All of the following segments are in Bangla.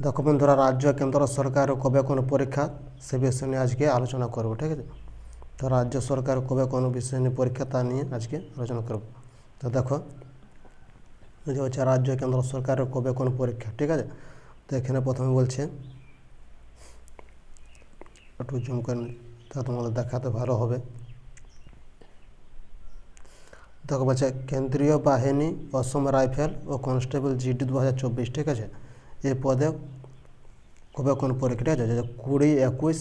দেখো বন্ধুরা রাজ্য কেন্দ্র সরকার কবে কোন পরীক্ষা, সে বিষয় নিয়ে আজকে আলোচনা করব, ঠিক আছে? তো রাজ্য সরকার কবে কোন বিষয় নিয়ে পরীক্ষা তা নিয়ে আজকে আলোচনা করব। তো দেখো যে হচ্ছে রাজ্য কেন্দ্র সরকারের কবে কোন পরীক্ষা, ঠিক আছে? তো এখানে প্রথমে বলছে, একটু জুম করে তা তোমাদের দেখাতে ভালো হবে। দেখো বলছে, কেন্দ্রীয় বাহিনী, অসম রাইফেল ও কনস্টেবল জিডি দু হাজার চব্বিশ, ঠিক আছে? এই পদে কবে কোন পরীক্ষা ঠিক আছে কুড়ি একুশ,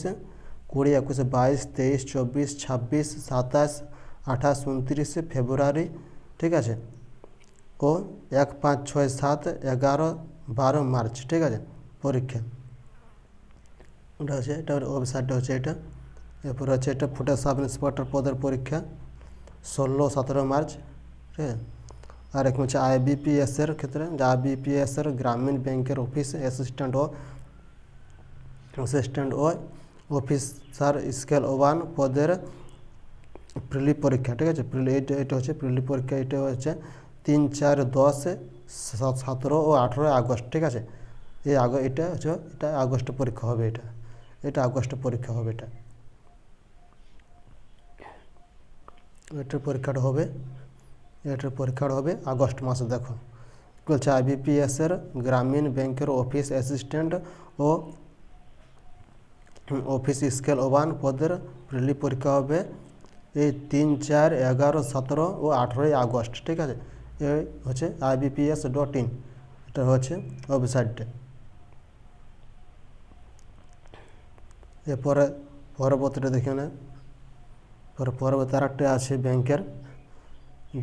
কুড়ি একুশে বাইশ, তেইশ, চব্বিশ, ছাব্বিশ, সাতাশ, আঠাশ, উনত্রিশে, ফেব্রুয়ারি, ঠিক আছে? ও এক পাঁচ ছয় সাত এগারো বারো মার্চ, ঠিক আছে? পরীক্ষা। ওটা হচ্ছে, এটা ওয়েবসাইটটা হচ্ছে এটা। এরপর হচ্ছে এটা ফুটে সাব ইন্সপেক্টর পদের পরীক্ষা, ষোলো, সতেরো মার্চ, ঠিক আছে? আর এক হচ্ছে আইবিপিএসের ক্ষেত্রে, যে আইবিপিএসের গ্রামীণ ব্যাংকের অফিস অ্যাসিস্ট্যান্ট ও অ্যাসিস্ট্যান্ট ও অফিসার স্কেল ওয়ান পদের প্রিলি পরীক্ষা, ঠিক আছে? প্রিলি এটা এটা হচ্ছে প্রিলি পরীক্ষা এটা হচ্ছে তিন চার দশ সতেরো ও আঠেরো আগস্ট, ঠিক আছে? এই আগ এটা হচ্ছে, এটা আগস্টে পরীক্ষা হবে এটা। এটা আগস্টে পরীক্ষা হবে এটা। এটার পরীক্ষাটা হবে এটার পরীক্ষাটা হবে আগস্ট মাসে দেখো বলছে আইবিপিএসের গ্রামীণ ব্যাংকের অফিস অ্যাসিস্ট্যান্ট ও অফিস স্কেল ওয়ান পদের প্রিলি পরীক্ষা হবে এই তিন, চার, এগারো, সতেরো ও আঠেরোই আগস্ট, ঠিক আছে? এই হচ্ছে আইবিপিএস ডট ইন এটা হচ্ছে ওয়েবসাইটটা এরপরে পরবর্তীটা দেখে নেয় পরে পরবর্তী আরেকটা আছে ব্যাংকের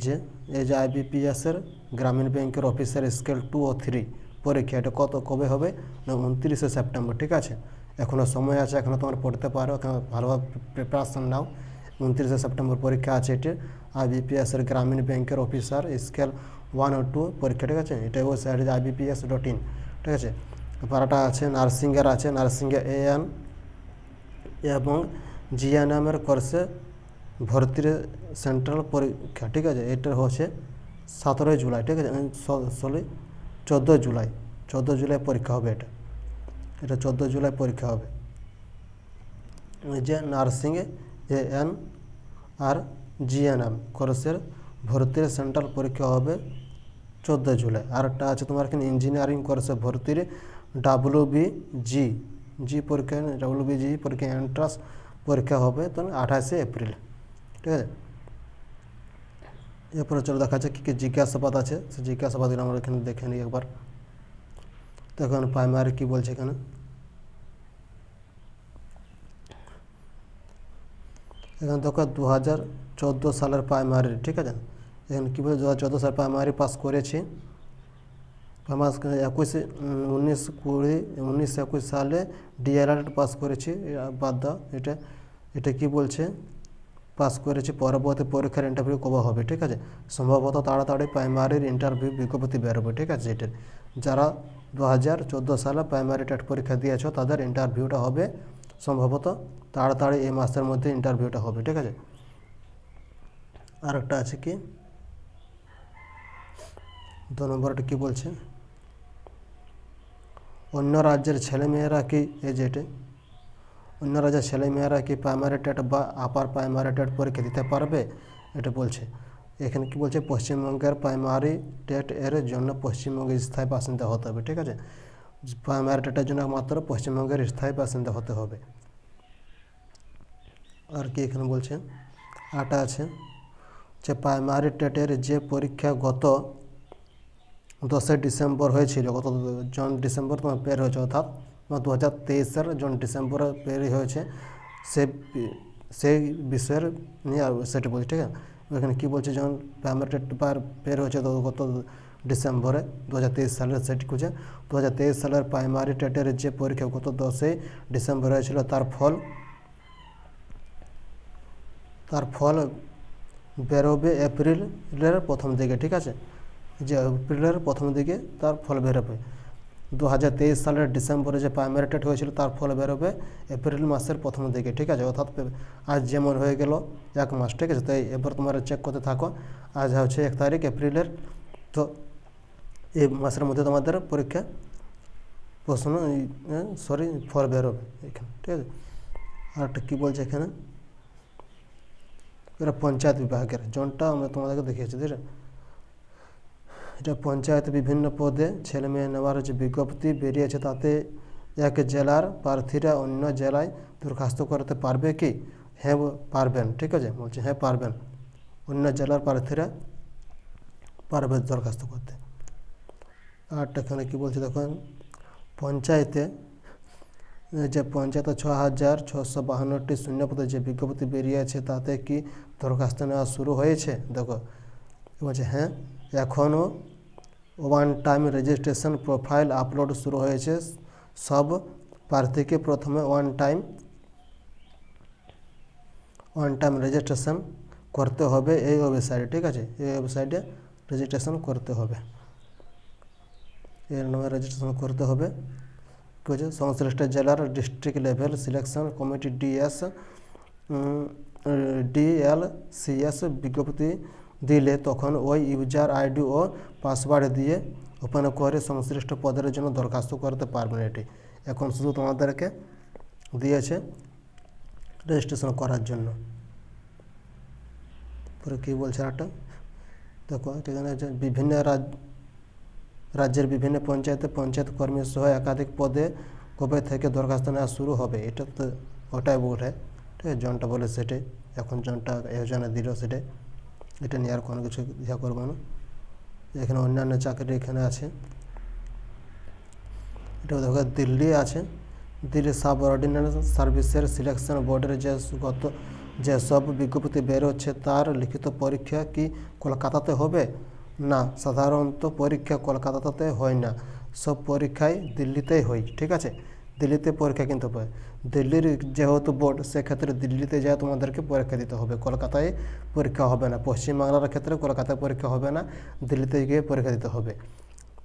যে এই যে আইবিপিএসের গ্রামীণ ব্যাংকের অফিসার স্কেল টু ও থ্রি পরীক্ষা এটা কত কবে হবে? না, উনত্রিশে সেপ্টেম্বর, ঠিক আছে? এখনও সময় আছে এখনও তোমার পড়তে পারো, এখনও ভালোভাবে প্রিপারেশন নাও। উনত্রিশে সেপ্টেম্বর পরীক্ষা আছে এটি। আইবিপিএসের গ্রামীণ ব্যাংকের অফিসার স্কেল ওয়ান ও টু পরীক্ষা, ঠিক আছে? এটা ওয়েবসাইট আইবিপিএস ডট ইন, ঠিক আছে? পারাটা আছে, নার্সিংয়ের আছে, নার্সিংয়ে এএন এবং জিএনএমের কোর্সে ভর্তির সেন্ট্রাল পরীক্ষা, ঠিক আছে? এটা হচ্ছে সতেরোই জুলাই, ঠিক আছে? সরি চোদ্দোই জুলাই। চোদ্দ জুলাই পরীক্ষা হবে এটা। এটা চোদ্দ জুলাই পরীক্ষা হবে। যে নার্সিংয়ে এ এন আর জিএনএম কোর্সের ভর্তির সেন্ট্রাল পরীক্ষা হবে চোদ্দ জুলাই। আর একটা আছে তোমার এখানে ইঞ্জিনিয়ারিং কোর্সে ভর্তির ডাব্লিউ বি জি জি পরীক্ষা ডাব্লিউ বি জি পরীক্ষা এন্ট্রান্স পরীক্ষা হবে তো আঠাশে এপ্রিল। ঠিক আছে এরপরে চলো দেখা যাচ্ছে কী কী জিজ্ঞাসাবাদ আছে। সে জিজ্ঞাসাবাদগুলো আমরা এখানে দেখে নিই একবার। তো এখন প্রাইমারি কী বলছে এখানে? এখানে দেখো দু হাজার চোদ্দ সালের প্রাইমারি ঠিক আছে? এখানে কী বলছে? দু হাজার চোদ্দ সাল প্রাইমারি পাস করেছি। পাস একুশে উনিশ কুড়ি, উনিশ একুশ সালে ডিএলএড পাস করেছি। বাদ দাও, এটা এটা কি বলছে? পাস করেছি, পরবর্তী পরীক্ষার ইন্টারভিউ কবে হবে, ঠিক আছে? সম্ভবত তাড়াতাড়ি প্রাইমারির ইন্টারভিউ বিজ্ঞপ্তি বেরোবে ঠিক আছে এটার যারা দু হাজার চোদ্দ সালে প্রাইমারি টেট পরীক্ষা দিয়েছ, তাদের ইন্টারভিউটা হবে সম্ভবত তাড়াতাড়ি এই মাসের মধ্যে ইন্টারভিউটা হবে, ঠিক আছে? আরেকটা আছে কি? দু নম্বরটা কী বলছে? অন্য রাজ্যের ছেলেমেয়েরা কি এই যে ছেলে মেয়েরা কি প্রাইমারি টেট বা আপার প্রাইমারি টেট পরীক্ষা দিতে পারবে? এটা বলছে। এখানে কি বলছে? পশ্চিমবঙ্গের প্রাইমারি টেট এর জন্য পশ্চিমবঙ্গের স্থায়ী বাসিন্দা হতে হবে, ঠিক আছে? প্রাইমারি টেটের জন্য মাত্র পশ্চিমবঙ্গের স্থায়ী বাসিন্দা হতে হবে। আর কি এখানে বলছে? আটা আছে। যে প্রাইমারি টেটের যে পরীক্ষা গত দশই ডিসেম্বর হয়েছিল, গত জন ডিসেম্বর তোমার পের হয়েছে, অর্থাৎ দু হাজার তেইশের জন ডিসেম্বরে পের হয়েছে, সে সেই বিষয়ের নিয়ে সেটা বলছি, ঠিক আছে? এখানে কী বলছে, যখন প্রাইমারি টেট বার পের হয়েছে গত ডিসেম্বরে দু হাজার তেইশ সালের সেটি খুঁজে দু হাজার তেইশ সালের প্রাইমারি টেটের যে পরীক্ষা গত দশই ডিসেম্বর হয়েছিল, তার ফল তার ফল বেরোবে এপ্রিলের প্রথম দিকে, ঠিক আছে? যে এপ্রিলের প্রথম দিকে তার ফল বেরোবে। দু হাজার তেইশ সালের ডিসেম্বরে যে প্রাইমারি টেট হয়েছিল, তার ফল বেরোবে এপ্রিল মাসের প্রথম দিকে, ঠিক আছে? অর্থাৎ আজ যেমন হয়ে গেল এক মাস, ঠিক আছে? তাই এবার তোমরা চেক করতে থাকো। আজ হচ্ছে এক তারিখ, এপ্রিলের। তো এই মাসের মধ্যে তোমাদের পরীক্ষা প্রশ্ন সরি ফল বেরোবে এখানে, ঠিক আছে? আর একটা কী বলছে এখানে? এটা পঞ্চায়েত বিভাগের, জনটা আমরা তোমাদেরকে দেখিয়েছি, ঠিক আছে? এটা পঞ্চায়েতে বিভিন্ন পদে ছেলে মেয়ে নেওয়ার যে বিজ্ঞপ্তি বেরিয়েছে তাতে এক জেলার প্রার্থীরা অন্য জেলায় দরখাস্ত করতে পারবে কি? হ্যাঁ পারবেন, ঠিক আছে? বলছে হ্যাঁ পারবেন। অন্য জেলার প্রার্থীরা পারবে দরখাস্ত করতে। আরটা এখানে কী বলছে দেখুন, পঞ্চায়েতে, যে পঞ্চায়েতে ছ হাজার ছশো বাহান্নটি শূন্যপদে যে বিজ্ঞপ্তি বেরিয়েছে তাতে কি দরখাস্ত নেওয়া শুরু হয়েছে? দেখো বলছে হ্যাঁ এখনও one time registration profile upload শুরু হয়েছে। সব প্রার্থীকে প্রথমে one time one time registration করতে হবে এই ওয়েবসাইটে ঠিক আছে? এই ওয়েবসাইটে রেজিস্ট্রেশন করতে হবে। এর নামে রেজিস্ট্রেশন করতে হবে। কী হচ্ছে সংশ্লিষ্ট জেলার district level selection committee DS DL CS বিজ্ঞপ্তি দিলে তখন ওই ইউজার আইডি ও পাসওয়ার্ড দিয়ে ওপেন করে সংশ্লিষ্ট পদের জন্য দরখাস্ত করতে পারবেন এটি। এখন শুধু তোমাদেরকে দিয়েছে রেজিস্ট্রেশন করার জন্য। পরে কী বলছে একটা দেখো এখানে বিভিন্ন রাজ, রাজ্যের বিভিন্ন পঞ্চায়েতে পঞ্চায়েত কর্মী সহ একাধিক পদে কবে থেকে দরখাস্ত নেওয়া শুরু হবে, এটা তো ওটাই বলে ঠিক আছে, জনটা বলে সেটাই। এখন জনটা যোজনা দিল সেটাই। এটা নিয়ে আর কোনো কিছু ইয়া করব না। এখানে অন্যান্য চাকরি এখানে আছে। এটা দেখো, দিল্লি আছে। দিল্লি সাব অর্ডিন্যান্স সার্ভিসের সিলেকশন বোর্ডের যে গত যে সব বিজ্ঞপ্তি বেরোচ্ছে তার লিখিত পরীক্ষা কি কলকাতাতে হবে? না, সাধারণত পরীক্ষা কলকাতাতে হয় না। সব পরীক্ষাই দিল্লিতেই হয়, ঠিক আছে? দিল্লিতে পরীক্ষা কিন্তু হয় দিল্লির যেহেতু বোর্ড সেক্ষেত্রে দিল্লিতে যা তোমাদেরকে পরীক্ষা দিতে হবে। কলকাতায় পরীক্ষা হবে না। পশ্চিমবাংলার ক্ষেত্রে কলকাতায় পরীক্ষা হবে না। দিল্লিতে গিয়ে পরীক্ষা দিতে হবে।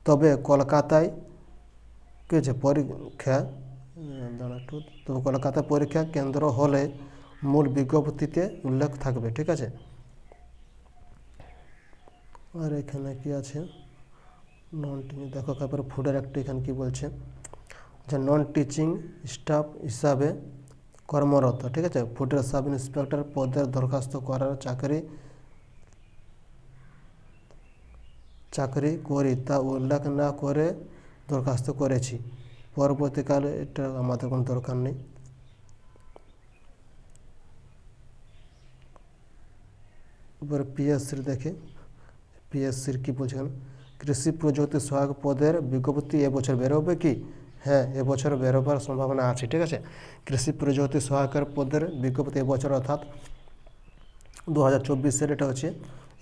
তবে কলকাতায় কী হচ্ছে? পরীক্ষা তবে কলকাতা পরীক্ষা কেন্দ্র হলে মূল বিজ্ঞপ্তিতে উল্লেখ থাকবে, ঠিক আছে? আর এখানে কি আছে? নন টিচিং দেখো তারপরে ফুডের একটা এখানে কি বলছে? যে নন টিচিং স্টাফ হিসাবে কর্মরত, ঠিক আছে? ফুডের সাব ইন্সপেক্টর পদের দরখাস্ত করার চাকরি চাকরি করি তা উল্লেখ না করে দরখাস্ত করেছি। পরবর্তীকালে এটা আমাদের কোনো দরকার নেই। এবারে পিএসসির দেখে। পিএসসির কী বলছেন কৃষি প্রযুক্তি সহায়ক পদের বিজ্ঞপ্তি এবছর বেরোবে কি? হ্যাঁ এবছর বেরোবার সম্ভাবনা আছে, ঠিক আছে? কৃষি প্রযুক্তি সহায়কের পদের বিজ্ঞপ্তি এবছর অর্থাৎ দু হাজার চব্বিশের, এটা হচ্ছে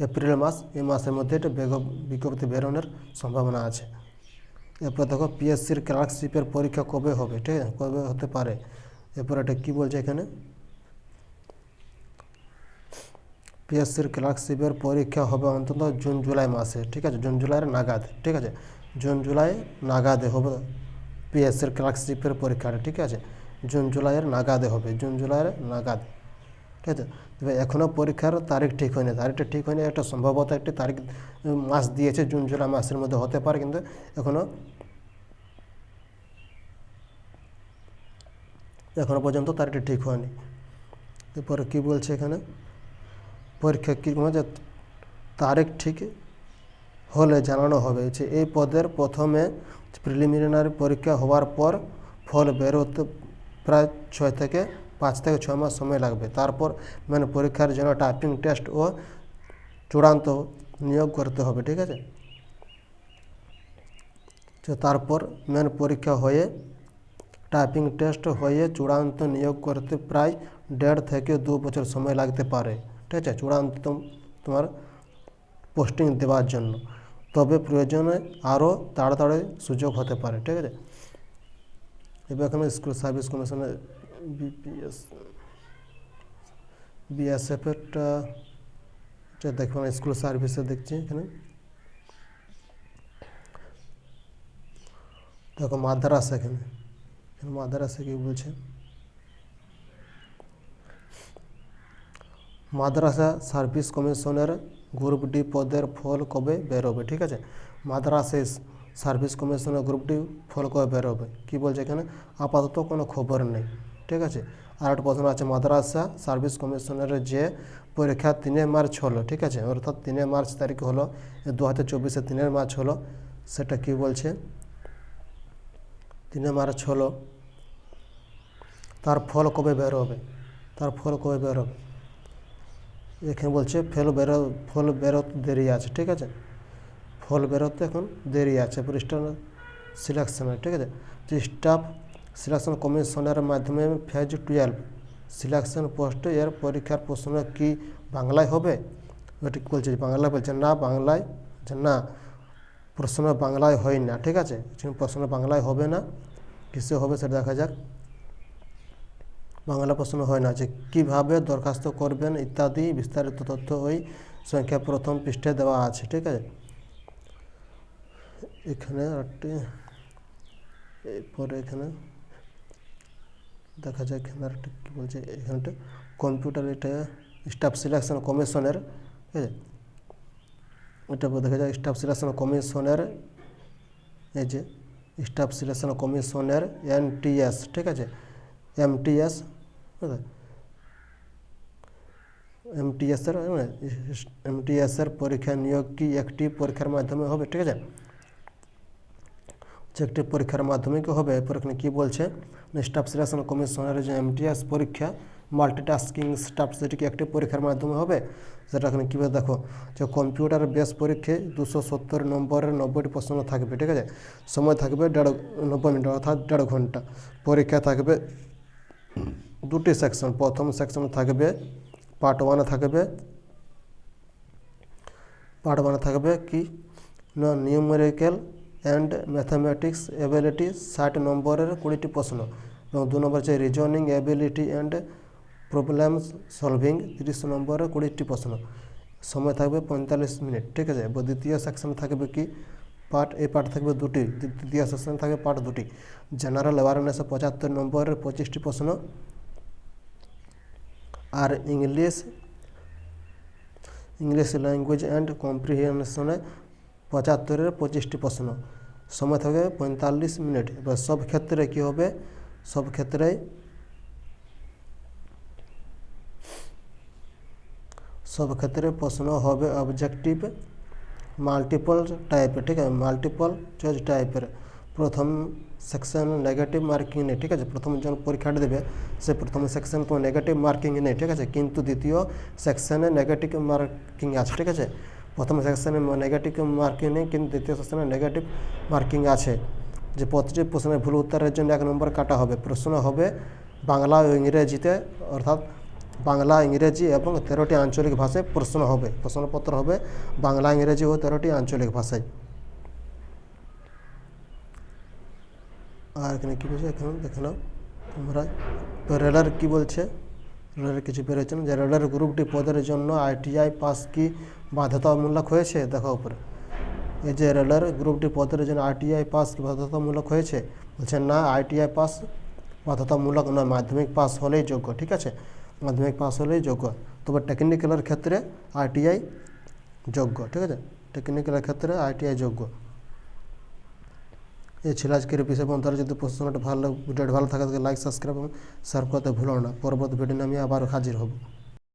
এপ্রিল মাস এই মাসের মধ্যে এটা বিজ্ঞপ্তি বেরোনোর সম্ভাবনা আছে। এরপর দেখো, পিএসসির ক্লার্কশিপের পরীক্ষা কবে হবে, ঠিক আছে? কবে হতে পারে? এরপর এটা কী বলছে এখানে? পিএসসির ক্লার্কশিপের পরীক্ষা হবে অন্তত জুন, জুলাই মাসে, ঠিক আছে? জুন, জুলাইয়ের নাগাদ, ঠিক আছে? জুন, জুলাই নাগাদে হবে পিএসসির ক্লার্কশিপের পরীক্ষাটা, ঠিক আছে? জুন জুলাইয়ের নাগাদে হবে, জুন জুলাইয়ের নাগাদ, ঠিক আছে? তবে এখনও পরীক্ষার তারিখ ঠিক হয়নি। তারিখটা ঠিক হয়নি, একটা সম্ভবত একটি তারিখ মাস দিয়েছে, জুন জুলাই মাসের মধ্যে হতে পারে, কিন্তু এখনও এখনও পর্যন্ত তারিখটা ঠিক হয়নি। এরপরে কী বলছে এখানে? পরীক্ষা কী যে তারিখ ঠিক হলে জানানো হবে যে এই পদের প্রথমে প্রিলিমিনারি পরীক্ষা হওয়ার পর ফল বেরোতে প্রায় ছয় থেকে পাঁচ থেকে ছয় মাস সময় লাগবে। তারপর মানে পরীক্ষার জন্য টাইপিং টেস্ট ও চূড়ান্ত নিয়োগ করতে হবে, ঠিক আছে? তো তারপর মেন পরীক্ষা হয়ে টাইপিং টেস্ট হয়ে চূড়ান্ত নিয়োগ করতে প্রায় দেড় থেকে দু বছর সময় লাগতে পারে, ঠিক আছে? চূড়ান্ত তোমার পোস্টিং দেওয়ার জন্য। তবে প্রয়োজনে আরও তাড়াতাড়ি সুযোগ হতে পারে, ঠিক আছে? এবার এখানে স্কুল সার্ভিস কমিশনের বিপিএস, বিএসএফেরটা দেখবেন স্কুল সার্ভিসে দেখছি এখানে। দেখো, মাদ্রাসা এখানে। এখানে মাদ্রাসা কি বলছে? মাদ্রাসা সার্ভিস কমিশনের গ্রুপ ডি পদের ফল কবে বেরোবে ঠিক আছে? মাদ্রাসা সার্ভিস কমিশনের গ্রুপ ডি ফল কবে বেরোবে কী বলছে এখানে? আপাতত কোনো খবর নেই, ঠিক আছে? আর একটা প্রশ্ন আছে, মাদ্রাসা সার্ভিস কমিশনের যে পরীক্ষা তিনে মার্চ হলো, ঠিক আছে? অর্থাৎ তিনে মার্চ তারিখ হলো দু হাজার চব্বিশে তিনের মার্চ হলো, সেটা কি বলছে? তিনে মার্চ হলো, তার ফল কবে বেরোবে তার ফল কবে বেরোবে এখানে বলছে ফেল বেরো, ফল বেরোতে দেরি আছে, ঠিক আছে? ফল বেরোতে এখন দেরি আছে পৃষ্ঠা সিলেকশনের ঠিক আছে? স্টাফ সিলেকশন কমিশনের মাধ্যমে ফেজ টুয়েলভ সিলেকশন পোস্টে এর পরীক্ষার প্রশ্ন কি, বাংলায় হবে? ওটি বলছে? বাংলায় বলছে না, বাংলায় না। প্রশ্ন বাংলায় হয় না, ঠিক আছে? প্রশ্ন বাংলায় হবে না, কিসে হবে সেটা দেখা যাক। বাংলা প্রশ্ন হয় না যে কীভাবে দরখাস্ত করবেন ইত্যাদি বিস্তারিত তথ্য ওই সংখ্যা প্রথম পৃষ্ঠে দেওয়া আছে, ঠিক আছে? এখানে একটি এরপরে এখানে দেখা যায় এখানে আরেকটা কী বলছে এখানটা কম্পিউটার এটা স্টাফ সিলেকশন কমিশনের ঠিক আছে? এটা দেখা যায় স্টাফ সিলেকশন কমিশনের এই যে স্টাফ সিলেকশন কমিশনের এনটিএস ঠিক আছে? এমটিএস এমটিএসের এমটিএসের পরীক্ষা নিয়োগ কি একটি পরীক্ষার মাধ্যমে হবে ঠিক আছে একটি পরীক্ষার মাধ্যমে কি হবে এখানে কী বলছে স্টাফ সিলেকশন কমিশনের যে এমটিএস পরীক্ষা মাল্টিটাস্কিং স্টাফ সেটি কি একটি পরীক্ষার মাধ্যমে হবে সেটা এখানে কীভাবে দেখো যে কম্পিউটার বেস পরীক্ষায় দুশো সত্তর নম্বরের নব্বইটি প্রশ্ন থাকবে ঠিক আছে সময় থাকবে দেড় নব্বই মিনিট অর্থাৎ দেড় ঘণ্টা পরীক্ষা থাকবে দুটি সেকশন প্রথম সেকশন থাকবে পার্ট ওয়ানে থাকবে পার্ট ওয়ানে থাকবে কি? না নিউমেরিক্যাল অ্যান্ড ম্যাথামেটিক্স এবিলিটি ষাট নম্বরের কুড়িটি প্রশ্ন এবং দু নম্বর হচ্ছে reasoning ability and problem solving তিরিশ নম্বরের কুড়িটি প্রশ্ন। সময় থাকবে পঁয়তাল্লিশ মিনিট, ঠিক আছে? দ্বিতীয় সেকশন থাকবে কি? পার্ট এ পার্ট থাকবে দুটি। দ্বিতীয় সেকশন থাকবে পার্ট দুটি। জেনারেল অ্যাওয়ারনেসে পঁচাত্তর নম্বরের পঁচিশটি প্রশ্ন। আর ইংলিশ ইংলিশ ল্যাঙ্গুয়েজ অ্যান্ড কম্প্রিহেনশনে পঁচাত্তরের পঁচিশটি প্রশ্ন। সময় থাকবে পঁয়তাল্লিশ মিনিট। এবার সব ক্ষেত্রে কী হবে? সব ক্ষেত্রেই সব ক্ষেত্রে প্রশ্ন হবে অবজেক্টিভ মাল্টিপল টাইপের ঠিক আছে মাল্টিপল চয়েস টাইপের প্রথম সেকশন নেগেটিভ মার্কিং নেই ঠিক আছে প্রথম যখন পরীক্ষাটা দেবে সে প্রথম সেকশন কোনো নেগেটিভ মার্কিং নেই ঠিক আছে কিন্তু দ্বিতীয় সেকশনে নেগেটিভ মার্কিং আছে ঠিক আছে প্রথম সেকশনে নেগেটিভ মার্কিং নেই কিন্তু দ্বিতীয় সেকশনে নেগেটিভ মার্কিং আছে যে প্রতিটি প্রশ্নের ভুল উত্তরের জন্য এক নম্বর কাটা হবে প্রশ্ন হবে বাংলা ও ইংরেজিতে অর্থাৎ বাংলা, ইংরেজি এবং তেরোটি আঞ্চলিক ভাষায় প্রশ্ন হবে। প্রশ্নপত্র হবে বাংলা, ইংরেজি ও তেরোটি আঞ্চলিক ভাষায়। আর এখানে কী বলছে? এখানে দেখে নাও। তোমরা রেলার কী বলছে? রেলার কিছু বেরোচ্ছে যে রেলার গ্রুপটি পদের জন্য আইটিআই পাস কি বাধ্যতামূলক হয়েছে? দেখো উপরে। এই যে রেলার গ্রুপটি পদের জন্য আইটিআই পাস কি বাধ্যতামূলক হয়েছে? বলছে না আইটিআই পাস বাধ্যতামূলক নয়, মাধ্যমিক পাস হলেই যোগ্য, ঠিক আছে? মাধ্যমিক পাশ হলেই যোগ্য। তবে টেকনিক্যালের ক্ষেত্রে আইটিআই যোগ্য, ঠিক আছে? টেকনিক্যালের ক্ষেত্রে আইটিআই যোগ্য। এই ছিল আজকের বিষয় তারা যদি প্রশ্নটা ভালো, ভিডিওটা ভালো থাকে লাইক সাবস্ক্রাইব এবং শেয়ার করতে ভুলো না। পরবর্তী ভিডিও আমি আবার হাজির হব।